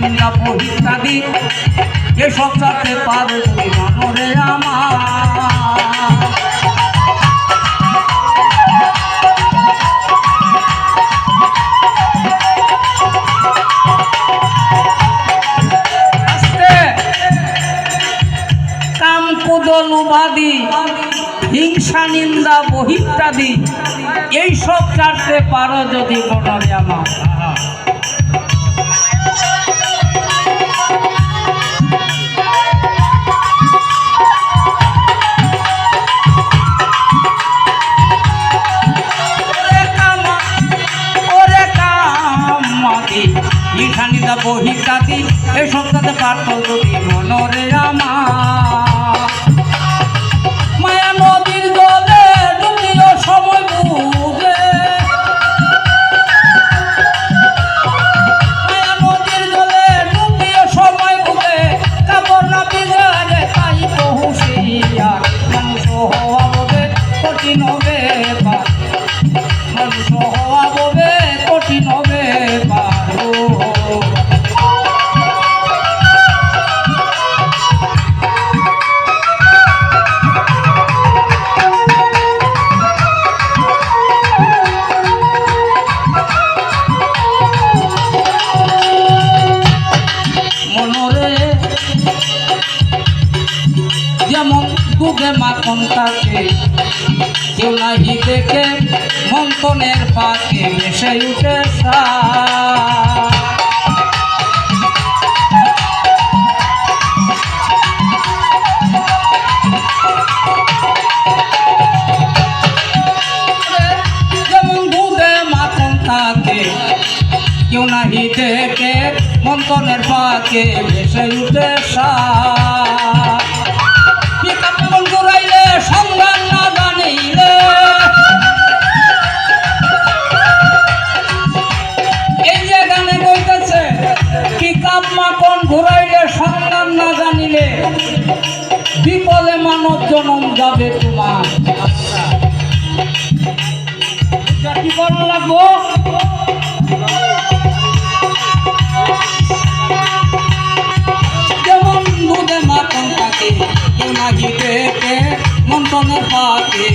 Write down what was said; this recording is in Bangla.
নিন্দা ইত্যাদি এসব চাতে পারো তুমি মনরে আমার। কাম কুদল উপাধি, হিংসা নিন্দা বহিত্যাদি এইসব চারতে পারো যদি মনরে আমার। হিংসা নিন্দা বহিত্যাদি এসব চারতে পারতো যদি মনরে আমার মায়া নদীর জলে ডুবিও সময় তাই হওয়া ববে কঠিন হবে। যেমন দুধে মাখন থাকে কেউ নাহি দেখে মন্থনের পাকে ভেসে উঠে কেউ নাহি দেখে মন্থনের পাকে ভেসে উঠে সার। মানব জনম যাবে তোমার কি করা লাগবো যেমন দুধে মাখন থাকে নাহি দেখে মন্থনের পাকে।